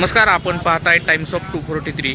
नमस्कार आपण पाहताय times of two forty three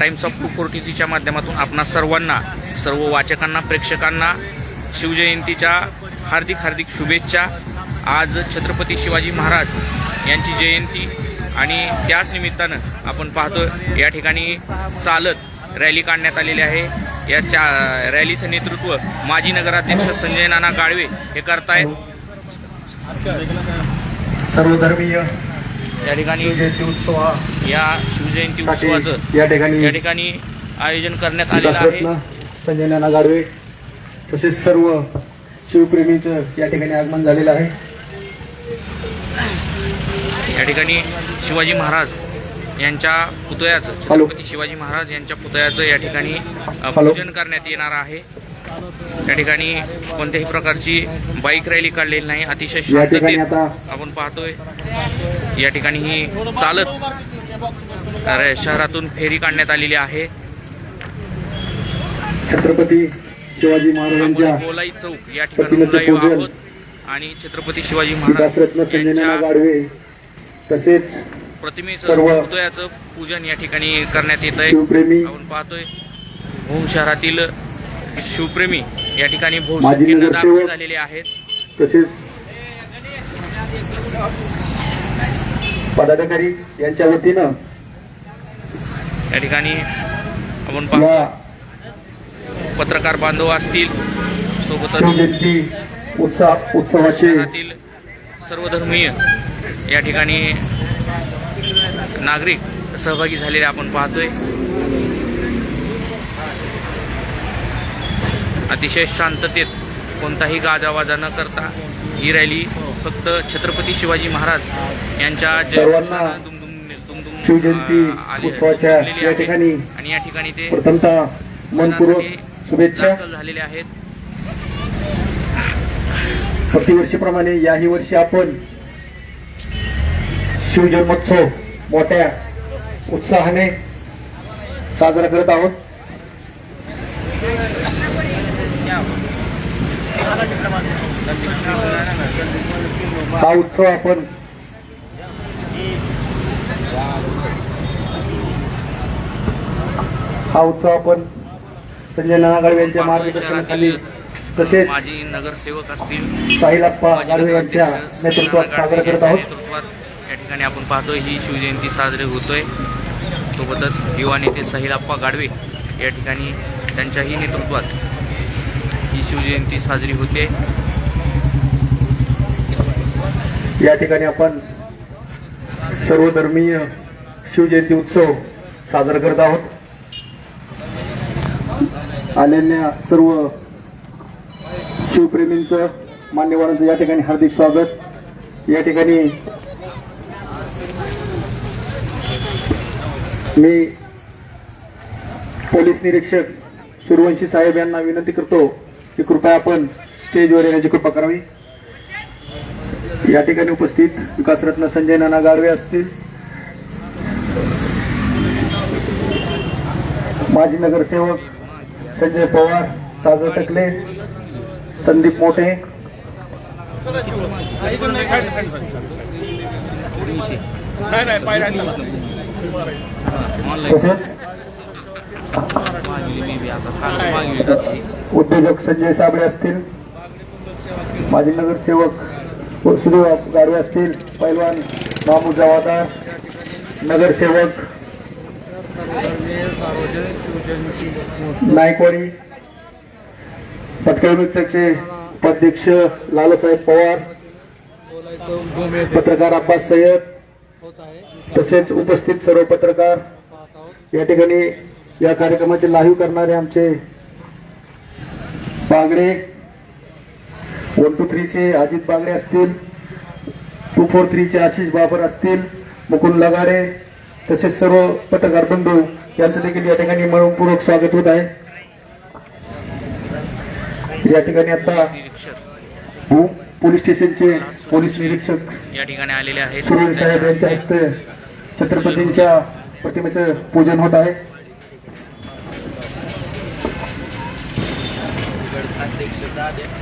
times of two forty थ्रीच्या माध्यमातून आपणा सर्वांना सर्व वाचकांना प्रेक्षकांना शिवजयंतीच्या हार्दिक हार्दिक शुभेच्छा. आज छत्रपती शिवाजी महाराज यांची जयंती आणि त्याच निमित्तानं आपण पाहतो या ठिकाणी चालत रॅली काढण्यात आलेली आहे. या चा रॅलीचं नेतृत्व माजी नगराध्यक्ष संजय नाना गाळवे हे करतायत. सर्वधर्मीय या ठिकाणी या शिवजयंती उत्सवाचं या ठिकाणी या ठिकाणी आयोजन करण्यात आलेलं आहे. संजय नाना गाडवे तसेच सर्व शिवप्रेमीचं या ठिकाणी आगमन झालेलं आहे. या ठिकाणी शिवाजी महाराज यांच्या पुतळ्याचं. छत्रपती शिवाजी महाराज यांच्या पुतळ्याचं या ठिकाणी. पूजन करण्यात येणार आहे. या ठिकाणी कोणत्याही प्रकारची बाईक रॅली काढलेली नाही. अतिशय शांततेत आपण पाहतोय. या ठिकाणी ही चालत अरे, शहरातून फेरी काढण्यात आलेली आहे छत्रपती शिवाजी महाराजांच्या गोलाई चौक या ठिकाणी. आहोत आणि छत्रपती शिवाजी महाराज यांच्या तसेच प्रतिमेचं पुतळ्याचं पूजन या ठिकाणी करण्यात येत आहे आपण पाहतोय भूम शहरातील शिवप्रेमी या ठिकाणी नगरसेवक. झालेले आहेत तसेच पदाधिकारी यांच्या वतीनं या ठिकाणी आपण पाहतो. पत्रकार बांधव असतील सोबतच शिवजयंती उत्सव उत्सवाचे शहरातील सर्वधर्मीय या ठिकाणी नागरिक सहभागी झालेले आपण पाहतोय. अतिशय शांततेत कोणताही गाजावाजा न करता ही रॅली फक्त छत्रपती शिवाजी महाराज यांच्या जयघोषानं दुमदुम- आले-. ठिकाणी आणि या ठिकाणी ते प्रथमतः मनपूर्वक शुभेच्छा. झालेले आहेत. प्रतिवर्षीप्रमाणे याही वर्षी आपण शिवजन्मोत्सव मोठ्या उत्साहाने साजरा करत आहोत. हा उत्सव आपण हा उत्सव आपण संजय नाना गाडवे यांच्या मार्गदर्शनाखाली तसेच माजी नगरसेवक असतील माजी गाडवे यांच्या नेतृत्वात साजरा करत आहोत. या ठिकाणी आपण पाहतोय ही शिवजयंती साजरी होतोय. सोबतच युवा नेते साहिलाप्पा गाडवे या ठिकाणी त्यांच्याही नेतृत्वात ही शिवजयंती साजरी होते. या ठिकाणी आपण सर्वधर्मीय शिवजयंती उत्सव साजरा करत आहोत. आलेल्या सर्व शिवप्रेमींचं मान्यवरांचं या ठिकाणी हार्दिक स्वागत. या ठिकाणी मी पोलीस निरीक्षक सूर्यवंशी साहेब यांना विनंती करतो की कृपया आपण स्टेजवर येण्याची कृपा करावी. या ठिकाणी उपस्थित विकासरत्न संजय नाना गाडवे असतील. माजी नगरसेवक संजय पवार साजो टकले संदीप मोठे. तसेच उद्योजक संजय साबळे असतील. माजी नगरसेवक सुरू गाडी असतील. पैलवान मामू जवादार नगरसेवक नायकवाडी पत्रकारितेचे उपाध्यक्ष लालसाहेब पवार पत्रकार अब्बास सय्यद तसेच उपस्थित सर्व पत्रकार. या ठिकाणी या कार्यक्रमाचे लाईव्ह करणारे आमचे बागडे वन टू थ्रीचे अजित बागडे असतील टू फोर थ्रीचे आशिष बाबर असतील मुकुंद लगारे तसेच सर्व पत्रकार बंधू यांचं देखील या ठिकाणी मनपूर्वक स्वागत होत आहे. या ठिकाणी आता पोलीस स्टेशनचे पोलीस निरीक्षक या ठिकाणी आलेले आहेत सुनील साहेब यांच्या हस्ते छत्रपतींच्या प्रतिमेचं पूजन होत आहे. verdade é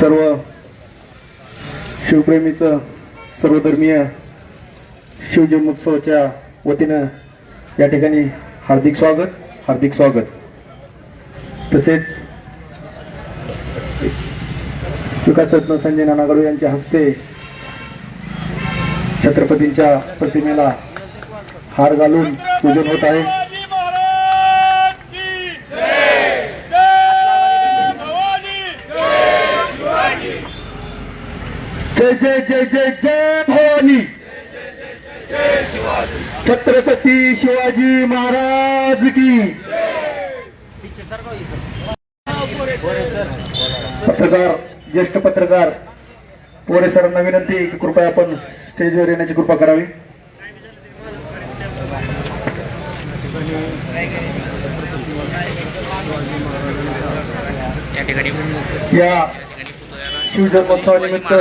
सर्व शिवप्रेमीचं सर्वधर्मीय शिवजन्मोत्सवाच्या वतीनं या ठिकाणी हार्दिक स्वागत हार्दिक स्वागत. तसेच विकासरत्न संजय नानागडू यांच्या हस्ते छत्रपतींच्या प्रतिमेला हार घालून पूजन होत आहे शिवाजी महाराज की जय जय भवानी जय जय जय जय जय भवानी. छत्रपती शिवाजी महाराज की. पत्रकार ज्येष्ठ पत्रकार पोरे सरांना विनंती की कृपया आपण स्टेजवर येण्याची कृपा करावी. या ठिकाणी या शिवजन्मोत्सवानिमित्त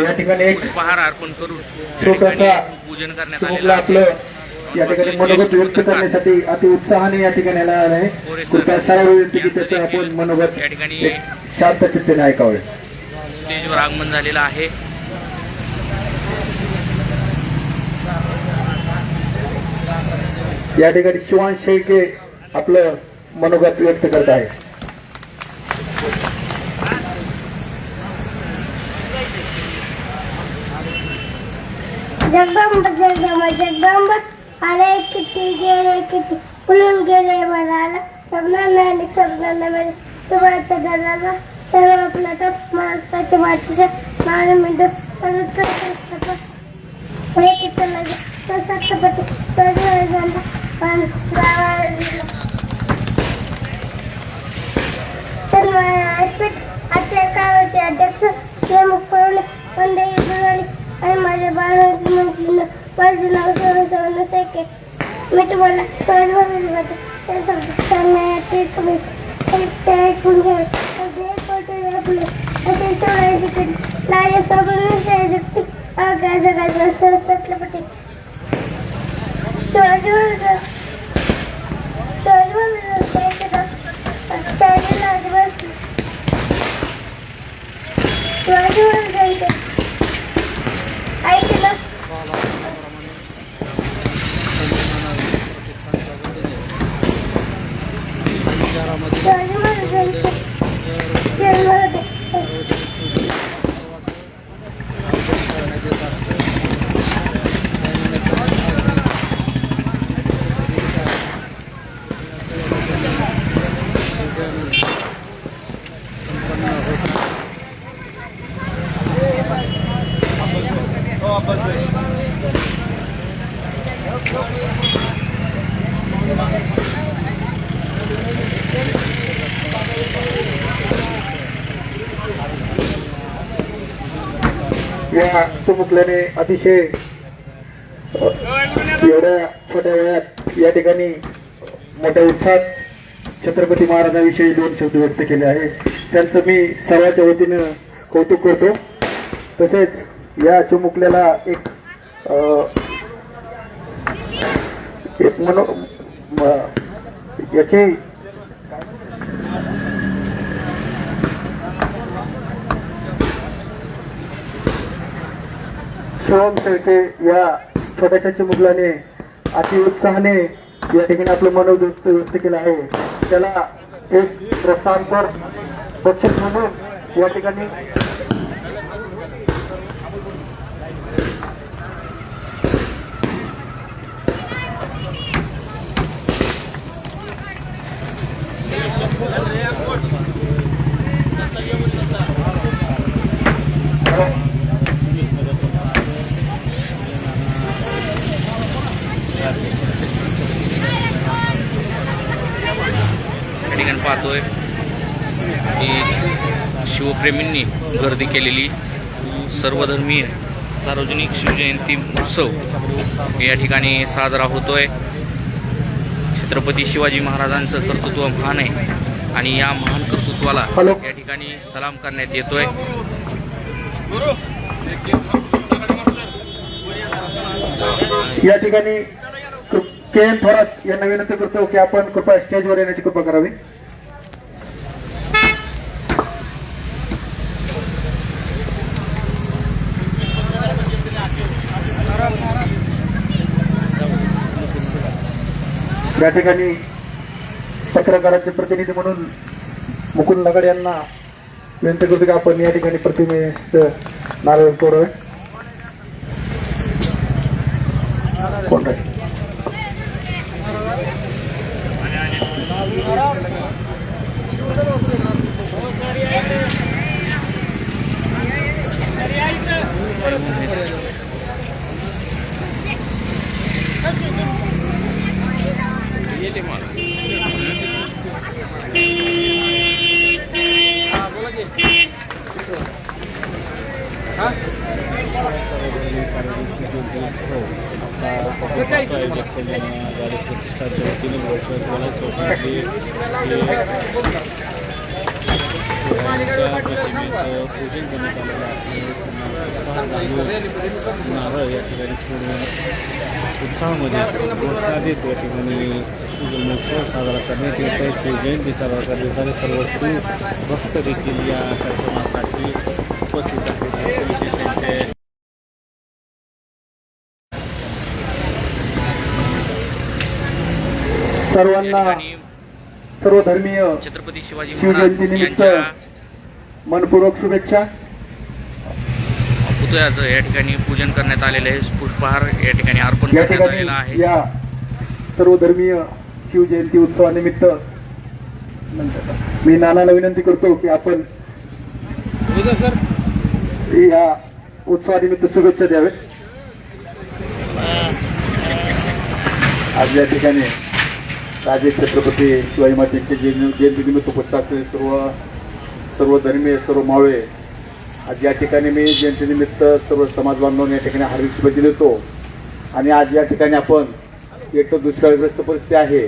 या ठिकाणी एक पुष्पहार अर्पण करून छोटासा पूजन करण्यात आलेलं आहे. आपलं या ठिकाणी मनोगत व्यक्त करण्यासाठी अति उत्साहाने या ठिकाणी आला आहे. कृपया सर्व त्याचं आपण मनोगत या ठिकाणी एक शांत चित्तेने ऐकावे. स्टेजवर आगमन झालेलं आहे. या ठिकाणी शिवान शेळके आपलं मनोगत व्यक्त करत आहे जगदंब जगदंब जगदंब आले किती गेले किती फुलून गेले मनाला स्वप्न नाही स्वप्न नाही दराला सर्व आपला महाराष्ट्राच्या मातीचा मान छत्रपती गावाला तर आजच्या काळाचे अध्यक्ष हे आणि माझ्या बाळ माझं नाव सोडून सोडून सेके मी तुम्हाला सहज ते समजून सांगण्यात ते तुम्ही ते पटेल घ्या ते कोणते आपले असे सोडायचे कधी लाजे सोडून शकते अवघ्या जगाचं असं छत्रपती शिवाजी महाराज शिवाजी महाराज त्याचे लाजवास शिवाजी महाराजांचे ऐकलं शिवाजी महाराजांचे जन्म होते या चुमुकल्याने अतिशय एवढ्या छोट्या वयात या ठिकाणी मोठ्या उत्साहात छत्रपती महाराजांविषयी दोन शब्द व्यक्त केले आहे त्यांचं मी सर्वांच्या वतीनं कौतुक करतो. तसेच या चिमुकल्याला एक अ, एक मनो याची शिवम शेळके या छोट्याशा चिमुकल्याने अति उत्साहाने या ठिकाणी आपलं मनोव्यक्त व्यक्त केलं आहे. त्याला एक प्रोत्साहनपर बक्षीस म्हणून या ठिकाणी या ठिकाणी पाहतोय की शिवप्रेमींनी गर्दी केलेली. सर्वधर्मीय सार्वजनिक शिवजयंती उत्सव या ठिकाणी साजरा होतोय. छत्रपती शिवाजी महाराजांचं कर्तृत्व महान आहे आणि या महान कर्तृत्वाला. या ठिकाणी सलाम करण्यात येतोय. या ठिकाणी के एन थोरात यांना विनंती करतो की आपण कृपया स्टेजवर येण्याची कृपा करावी. या ठिकाणी पत्रकारांचे प्रतिनिधी म्हणून मुकुल नगड यांना विनंती करतो की आपण या ठिकाणी प्रतिमेचं नारळ तोडावे. कोण राहील प्रतिष्ठाच्या वतीने वर्षात मला चौकातली पूजन करण्यात आलेलं आहे नारळ या ठिकाणी फोडून उत्साहामध्ये या ठिकाणी शिवजन्मोत्सव साजरा करण्यात येत आहे शिवजयंती साजरा करण्यात येत आहे सर्व शिव भक्त देखील या कार्यक्रमासाठी उपस्थित आहेत. सर्वांना सर्व धर्मीय छत्रपती शिवाजी शिवजयंतीनिमित्त महाराज यांच्या मनपूर्वक शुभेच्छा. पुतळ्याचं या ठिकाणी पूजन करण्यात आलेलं आहे. पुष्पहार या ठिकाणी अर्पण करण्यात आलेला आहे. सर्वधर्मीय शिवजयंती उत्सवानिमित्त मी नानाला विनंती करतो की आपण या उत्सवानिमित्त शुभेच्छा द्यावे आज या ठिकाणी राजे छत्रपती शिवाजी महाराजांच्या जयंती जयंतीनिमित्त उपस्थित असलेले सर्व सर्व धर्मीय सर्व मावळे आज या ठिकाणी मी जयंतीनिमित्त सर्व समाज बांधवांना या ठिकाणी हार्दिक शुभेच्छा देतो. आणि आज या ठिकाणी आपण एक तर दुष्काळग्रस्त परिस्थिती आहे.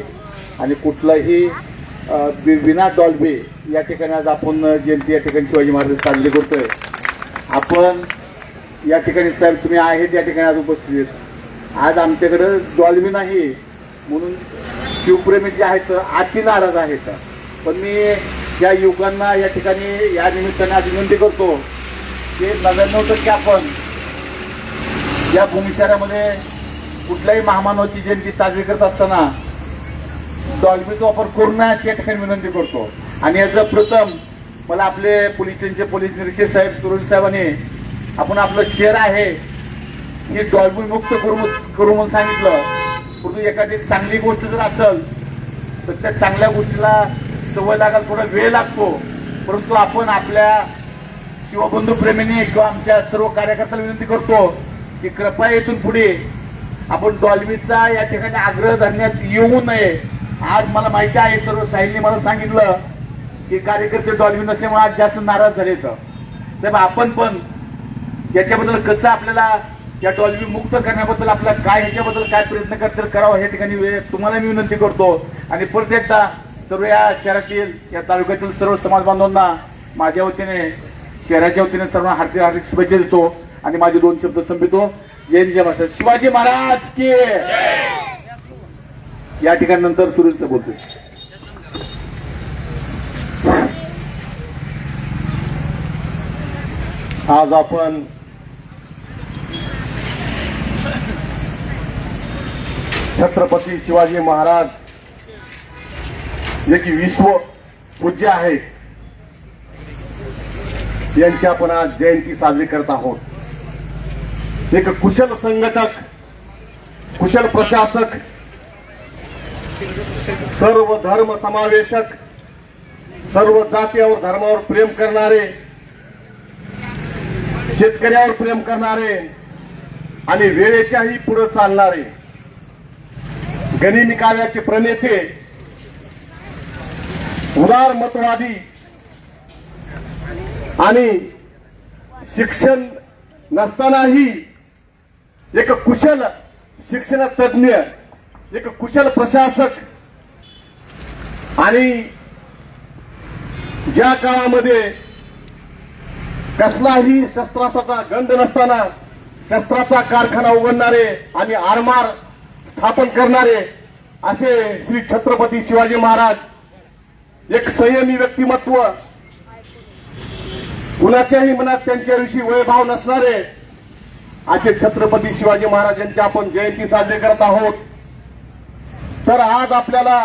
आणि कुठलाही विना डॉल्बी या ठिकाणी आज आपण जयंती या ठिकाणी शिवाजी महाराज साजरी करतोय. आपण या ठिकाणी साहेब तुम्ही आहेत या ठिकाणी आज उपस्थित आहेत. आज आमच्याकडं डॉल्बी नाही. म्हणून शिवप्रेमी जे आहेत अति नाराज आहेत. पण मी या युवकांना या ठिकाणी या निमित्ताने आज विनंती करतो की नव्याण्णव टक्के आपण या भूमिशाऱ्यामध्ये कुठल्याही महामानवाची जयंती साजरी करत असताना डॉल्बीचा वापर करू नये अशी या ठिकाणी विनंती करतो. आणि याचं प्रथम मला आपले पोलीस स्टेशनचे पोलीस निरीक्षक साहेब सुरेश साहेबांनी आपण आपलं शहर आहे हे डॉल्बी मुक्त करू करू म्हणून सांगितलं. परंतु एखादी चांगली गोष्ट जर असेल तर त्या चांगल्या गोष्टीला सवय लागायला थोडा वेळ लागतो. परंतु आपण आपल्या शिवबंधू प्रेमीने किंवा आमच्या सर्व कार्यकर्त्याला विनंती करतो की कृपया येथून पुढे आपण डॉल्बीचा या ठिकाणी आग्रह धरण्यात येऊ नये. आज मला माहिती आहे सर्व साहिलने मला सांगितलं की कार्यकर्ते डॉल्बी नसल्यामुळे आज जास्त नाराज झाले तर साहेब आपण पण याच्याबद्दल कसं आपल्याला या डॉल्बी मुक्त करण्याबद्दल आपला काय ह्याच्याबद्दल काय प्रयत्न करतील करावा या ठिकाणी तुम्हाला मी विनंती करतो. आणि परत एकदा सर्व या शहरातील या तालुक्यातील सर्व समाज बांधवांना माझ्या वतीने शहराच्या वतीने सर्व हार्दिक हार्दिक शुभेच्छा देतो आणि माझे दोन शब्द संपितो जय जय शिवाजी महाराज की या ठिकाणी नंतर सुरेश बोलतो आज आपण छत्रपती शिवाजी महाराज जे की विश्व पूज्य आहेत यांची आपण आज जयंती साजरी करत आहोत. एक कुशल संघटक कुशल प्रशासक सर्व धर्म समावेशक सर्व जातीवर धर्मावर प्रेम करणारे शेतकऱ्यावर प्रेम करणारे आणि वेळेच्याही पुढे चालणारे गनिमी काव्याचे प्रणेते उदार मतवादी आणि शिक्षण नसतानाही एक कुशल शिक्षण तज्ञ एक कुशल प्रशासक. आणि ज्या काळामध्ये कसलाही शस्त्राचा गंध नसताना शस्त्राचा कारखाना उघडणारे आणि आरमार स्थापन करणारे असे श्री छत्रपती शिवाजी महाराज एक संयमी व्यक्तिमत्व कुणाच्याही मनात त्यांच्याविषयी वयभाव नसणारे असे छत्रपती शिवाजी महाराजांची आपण जयंती साजरी करत आहोत. तर आज आपल्याला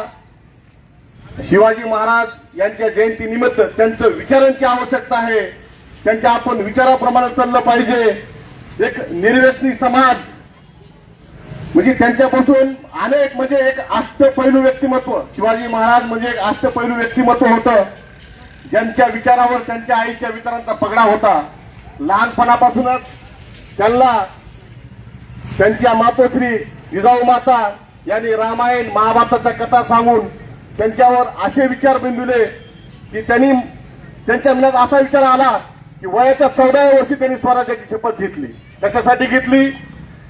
शिवाजी महाराज यांच्या जयंती निमित्त त्यांचं विचारांची आवश्यकता आहे. त्यांच्या आपण विचाराप्रमाणे चाललं पाहिजे. एक निर्व्यसनी समाज म्हणजे त्यांच्यापासून अनेक म्हणजे एक अष्टपैलू व्यक्तिमत्व शिवाजी महाराज म्हणजे एक अष्टपैलू व्यक्तिमत्व होतं. ज्यांच्या विचारावर त्यांच्या आईच्या विचारांचा पगडा होता. लहानपणापासूनच त्यांना त्यांच्या मातोश्री जिजाऊ माता यांनी रामायण महाभारताच्या कथा सांगून त्यांच्यावर असे विचार बिंदुले की त्यांनी त्यांच्या मनात असा विचार आला की वयाच्या चौदाव्या वर्षी त्यांनी स्वराज्याची शपथ घेतली. कशासाठी घेतली?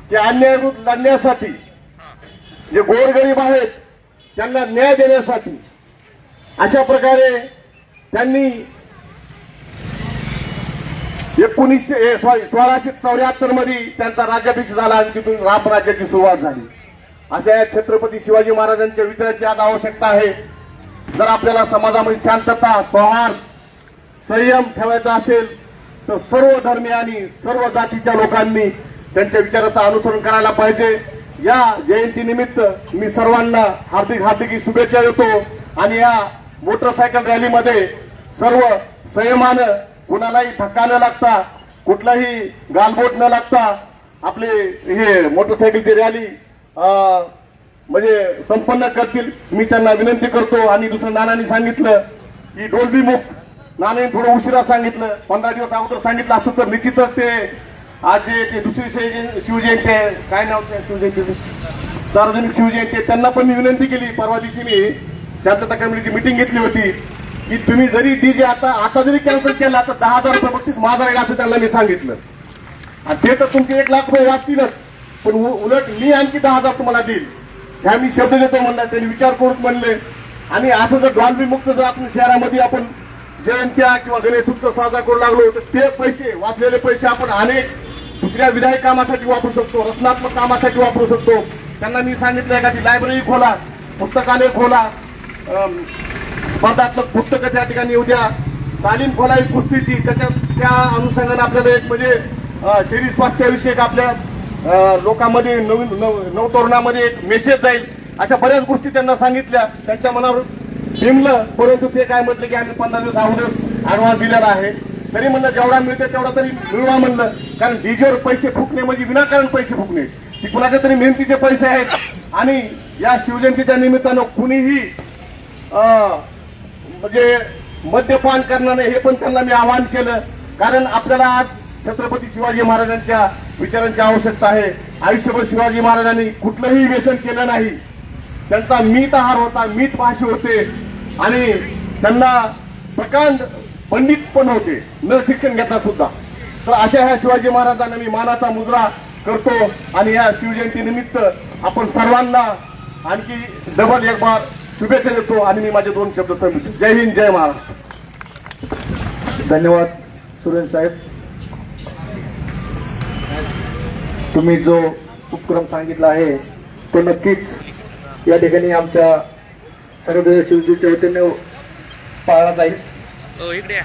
की अन्यायविरुद्ध लढण्यासाठी. जे गोरगरीब आहेत त्यांना न्याय देण्यासाठी. अशा प्रकारे त्यांनी एकोणीसशे सॉरी सोळाशे चौऱ्याहत्तरमध्ये त्यांचा राज्याभिषेक झाला आणि तिथून रामराज्याची सुरुवात झाली. अशा या छत्रपती शिवाजी महाराजांच्या विचाराची आज आवश्यकता आहे. जर आपल्याला समाजामध्ये शांतता सौहार्द संयम ठेवायचा असेल तर सर्व धर्मियांनी सर्व जातीच्या लोकांनी त्यांच्या विचाराचं अनुसरण करायला पाहिजे. या जयंतीनिमित्त मी सर्वांना हार्दिक हार्दिक शुभेच्छा देतो. आणि या मोटरसायकल रॅलीमध्ये सर्व संयमानं कुणालाही धक्का न लागता कुठलाही गालबोट न लागता आपले हे मोटरसायकलची रॅली म्हणजे संपन्न करतील. मी त्यांना विनंती करतो आणि दुसरं नानांनी सांगितलं की डोलबी मुक्त नानांनी थोडं उशिरा सांगितलं पंधरा दिवस अगोदर सांगितलं असतं तर निश्चितच ते आज जे ते दुसरी शिवजयंती आहे. काय नाव त्या शिवजयंतीचं? सार्वजनिक शिवजयंती त्यांना पण मी विनंती केली. परवा दिवशी मी शांतता कमिटीची मिटिंग घेतली होती. की तुम्ही जरी डीजे आता आता जरी कॅन्सल केला तर दहा हजार रुपये बक्षीस माझा राहील असं त्यांना मी सांगितलं. आणि ते तर तुमचे एक लाख रुपये वाचतीलच. पण उ- उलट मी आणखी दहा हजार तुम्हाला देईल. ह्या मी शब्द देतो म्हणला त्यांनी विचार करून म्हणले. आणि असं जर डॉल्बी मुक्त जर आपण शहरामध्ये आपण जयंत्या किंवा गणेश उत्सव साजरा करू लागलो तर ते पैसे वाचलेले पैसे आपण अनेक दुसऱ्या विधायक कामासाठी वापरू शकतो रचनात्मक कामासाठी वापरू शकतो. त्यांना मी सांगितलं एखादी लायब्ररी खोला पुस्तकालय खोला स्पर्धात्मक पुस्तकं त्या ठिकाणी येऊ द्या. तालीम खोलावी कुस्तीची त्याच्या त्या अनुषंगाने आपल्याला एक म्हणजे शरीर स्वास्थ्याविषयक आपल्या लोकांमध्ये नवीन नव नवतरुणामध्ये एक मेसेज जाईल. अशा बऱ्याच गोष्टी त्यांना सांगितल्या. त्यांच्या मनावर भिमलं परंतु ते काय म्हटलं की आम्ही पंधरा दिवस अगोदर अडवान्स दिलेला आहे. तरी म्हणलं जेवढा मिळते तेवढा तरी मिळवा म्हणलं. कारण डीजेवर पैसे फुकणे म्हणजे विनाकारण पैसे फुकणे. की कुणाच्या तरी मेहनतीचे पैसे आहेत. आणि या शिवजयंतीच्या निमित्तानं कुणीही म्हणजे मद्यपान करणार हे पण त्यांना मी आवाहन केलं. कारण आपल्याला आज छत्रपती शिवाजी महाराजांच्या विचारांची आवश्यकता आहे. आयुष्यभर शिवाजी महाराजांनी कुठलंही व्यसन केलं नाही. त्यांचा मीत आहार होता मीत भाषी होते. आणि त्यांना प्रकांड पंडित पण होते. न शिक्षण घेता सुद्धा. तर अशा ह्या शिवाजी महाराजांना मी मानाचा मुजरा करतो. आणि या शिवजयंती निमित्त आपण सर्वांना आणखी डबल एक बार शुभेच्छा देतो आणि मी माझे दोन शब्द सांगतो. जय हिंद जय महाराष्ट्र. धन्यवाद सुरेश साहेब. तुम्ही जो उपक्रम सांगितला आहे तो नक्कीच या ठिकाणी आमच्या सर्व शिवजीच्या वतीने पाळला जाईल. हो इकडे या.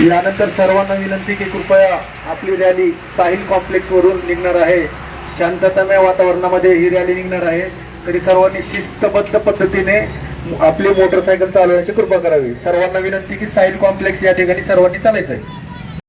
यानंतर सर्वांना विनंती की कृपया आपली रॅली साहिल कॉम्प्लेक्स वरून निघणार आहे. शांततामय वातावरणामध्ये ही रॅली निघणार आहे. तरी सर्वांनी शिस्तबद्ध पद्धतीने आपली मोटरसायकल चालवण्याची कृपा करावी. सर्वांना विनंती की साहिल कॉम्प्लेक्स या ठिकाणी सर्वांनी चालायचं आहे